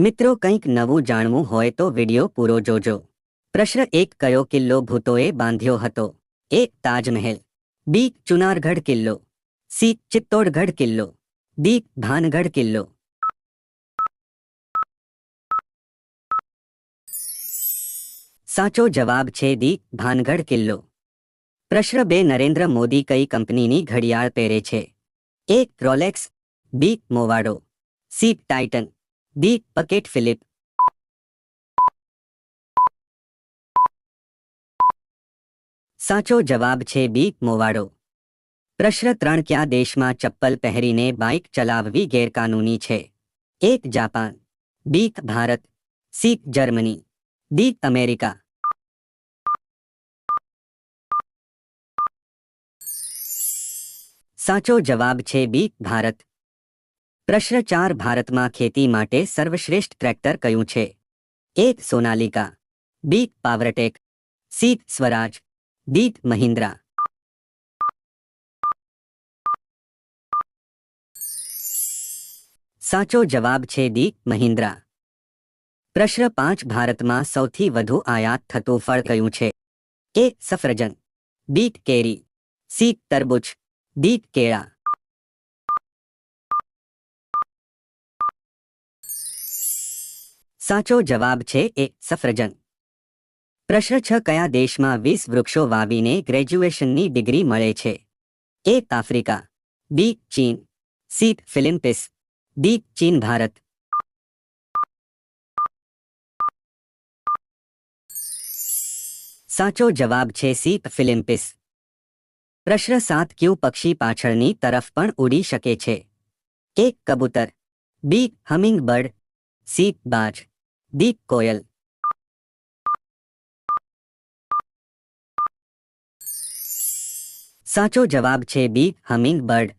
મિત્રો કંઈક નવું જાણવું હોય તો વિડિયો પૂરો જોજો. પ્રશ્ન એક કયો કિલ્લો ભૂતોએ બાંધ્યો હતો? એ તાજમહેલ. બી ચુનારગઢ કિલ્લો. સી ચિત્તોડગઢ કિલ્લો. ડી ભાનગઢ કિલ્લો. સાચો જવાબ છે દી ભાનગઢ કિલ્લો. પ્રશ્ન બે નરેન્દ્ર મોદી કઈ કંપનીની ઘડિયાળ પહેરે છે? A Rolex, B Movado. C Titan. D પકેટ Philip સાચો જવાબ છે બી મોવાડો પ્રશ્ન ત્રણ કયા દેશમાં ચપ્પલ પહેરીને બાઇક ચલાવવી ગેરકાનૂની છે એક Japan B Bharat C Germany D America સાચો જવાબ છે બી ભારત પ્રશ્ન ચાર ભારતમાં ખેતી માટે સર્વશ્રેષ્ઠ ટ્રેક્ટર કયું છે એક Sonalika B Powertrac C Swaraj D Mahindra સાચો જવાબ છે ડી મહિન્દ્રા પ્રશ્ન પાંચ ભારતમાં સૌથી વધુ આયાત થતું ફળ કયું છે એ સફરજન બીટ કેરી સી તરબૂચ ડી કેળા સાચો જવાબ છે એ સફરજન. પ્રશ્ન છ, કયા દેશમાં વીસ વૃક્ષો વાવીને ગ્રેજ્યુએશનની ડિગ્રી મળે છે? એ, આફ્રિકા. બી, ચીન. સી ફિલિમ્પિસ ડી, ચીન, ભારત. સાચો જવાબ છે સી ફિલિમ્પિસ પ્રશ્ન સાત, ક્યુ પક્ષી પાછળની તરફ પણ ઉડી શકે છે? એક કબૂતર. બી હમિંગ બર્ડ સી, બાજ. ડી કોયલ સાચો જવાબ છે બી હમિંગ બર્ડ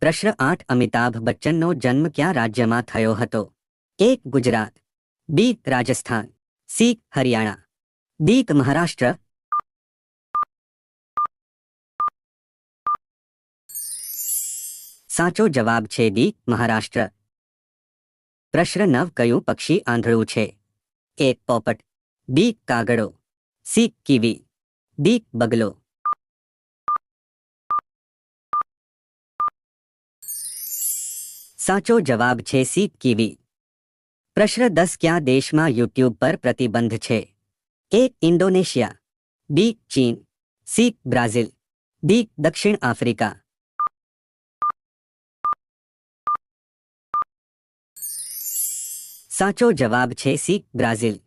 પ્રશ્ન આઠ, અમિતાભ બચ્ચનનો જન્મ ક્યાં રાજ્યમાં થયો હતો? એક Gujarat. B, Rajasthan. C, Haryana. D, Maharashtra. સાચો જવાબ છે ડી મહારાષ્ટ્ર. પ્રશ્ન નવ કયું પક્ષી આંધળું છે એ પોપટ બી કાગડો સી કીવી ડી બગલો સાચો જવાબ છે સી કીવી પ્રશ્ન દસ ક્યાં દેશમાં યુટ્યુબ પર પ્રતિબંધ છે એ ઇન્ડોનેશિયા બી ચીન સી બ્રાઝિલ ડી દક્ષિણ આફ્રિકા સાચો જવાબ છે સી બ્રાઝિલ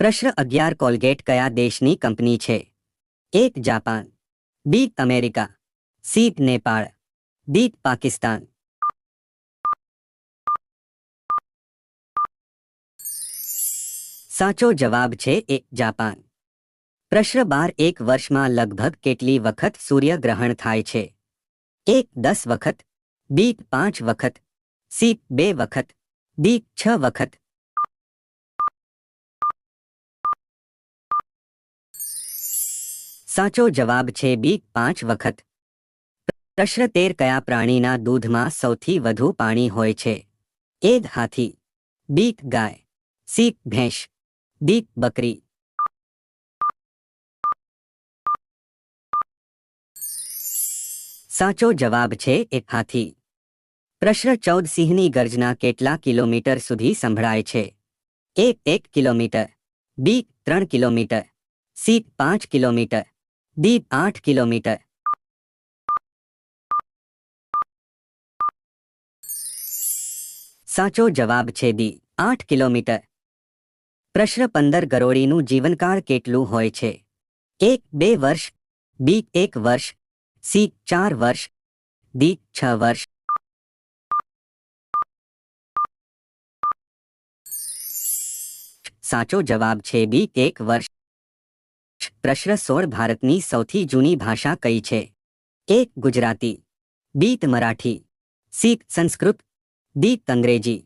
પ્રશ્ન અગિયાર કોલગેટ કયા દેશની કંપની છે એક Japan B America C Nepal D Pakistan સાચો જવાબ છે એ જાપાન પ્રશ્ન બાર એક વર્ષમાં લગભગ કેટલી વખત સૂર્યગ્રહણ થાય છે એક દસ વખત બી પાંચ વખત સી બે વખત ડી છ વખત. સાચો જવાબ છે બી પાંચ વખત. પ્રશ્ન તેર કયા પ્રાણીના દૂધમાં સૌથી વધુ પાણી હોય છે? એ હાથી બી ગાય સી ભેંસ ડી બકરી. સાચો જવાબ છે એક હાથી. પ્રશ્ન ચૌદ સિંહની ગર્જના કેટલા કિલોમીટર સુધી સંભળાય છે? એ એક કિલોમીટર, બી ત્રણ કિલોમીટર, સી પાંચ કિલોમીટર, ડી આઠ કિલોમીટર. સાચો જવાબ છે ડી આઠ કિલોમીટર. પ્રશ્ન પંદર ગરોળીનું જીવનકાળ કેટલું હોય છે? એક, બે વર્ષ, બી એક વર્ષ, સી ચાર વર્ષ, ડી છ વર્ષ સાચો જવાબ છે બી એક વર્ષ પ્રશ્ન સોળ ભારતની સૌથી જૂની ભાષા કઈ છે એક Gujarati B Marathi C Sanskrit D અંગ્રેજી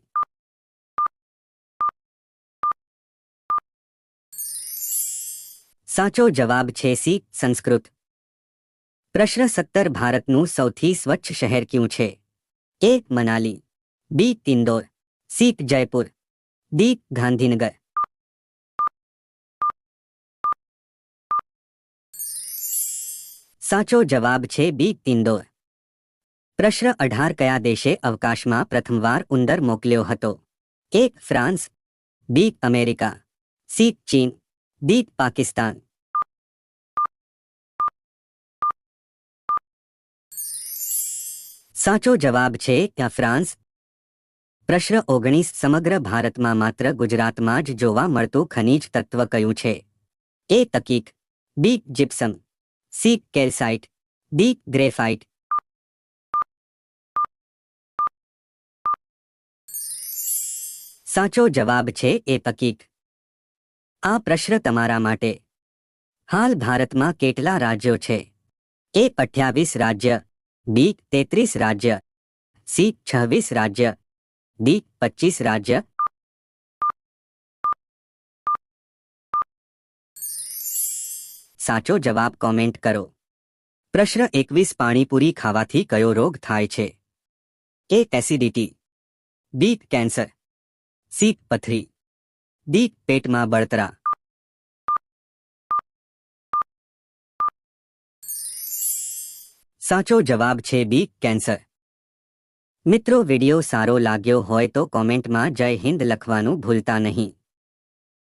સાચો જવાબ છે સી સંસ્કૃત પ્રશ્ન સત્તર ભારતનું સૌથી સ્વચ્છ શહેર ક્યું છે એ મનાલી બી તિંદોર સીટ જયપુર ડી ગાંધીનગર સાચો જવાબ છે બી, તિંદોર. પ્રશ્ન અઢાર કયા દેશે અવકાશમાં પ્રથમવાર ઉંદર મોકલ્યો હતો? એક ફ્રાન્સ, બી, અમેરિકા, સી, ચીન, ડી, પાકિસ્તાન. સાચો જવાબ છે ત્યાં ફ્રાન્સ. પ્રશ્ન ઓગણીસ, સમગ્ર ભારતમાં માત્ર ગુજરાતમાં જ જોવા મળતું ખનિજ તત્વ કયું છે? A, તકીક, B, gypsum. C કેલ્સાઇટ D graphite સાચો જવાબ છે એ તકીક આ પ્રશ્ન તમારા માટે હાલ ભારતમાં કેટલા રાજ્યો છે એ અઠ્યાવીસ રાજ્ય બી તેત્રીસ રાજ્ય સી છવ્વીસ રાજ્ય ડી પચીસ રાજ્ય સાચો જવાબ કોમેન્ટ કરો. પ્રશ્ન એકવીસ, પાણીપુરી ખાવાથી કયો રોગ થાય છે? A acidity B cancer C પથરી. ડી પેટમાં બળતરા. સાચો જવાબ છે બી કેન્સર મિત્રો, વિડિયો સારો લાગ્યો હોય તો કોમેન્ટમાં જય હિન્દ લખવાનું ભૂલતા નહીં.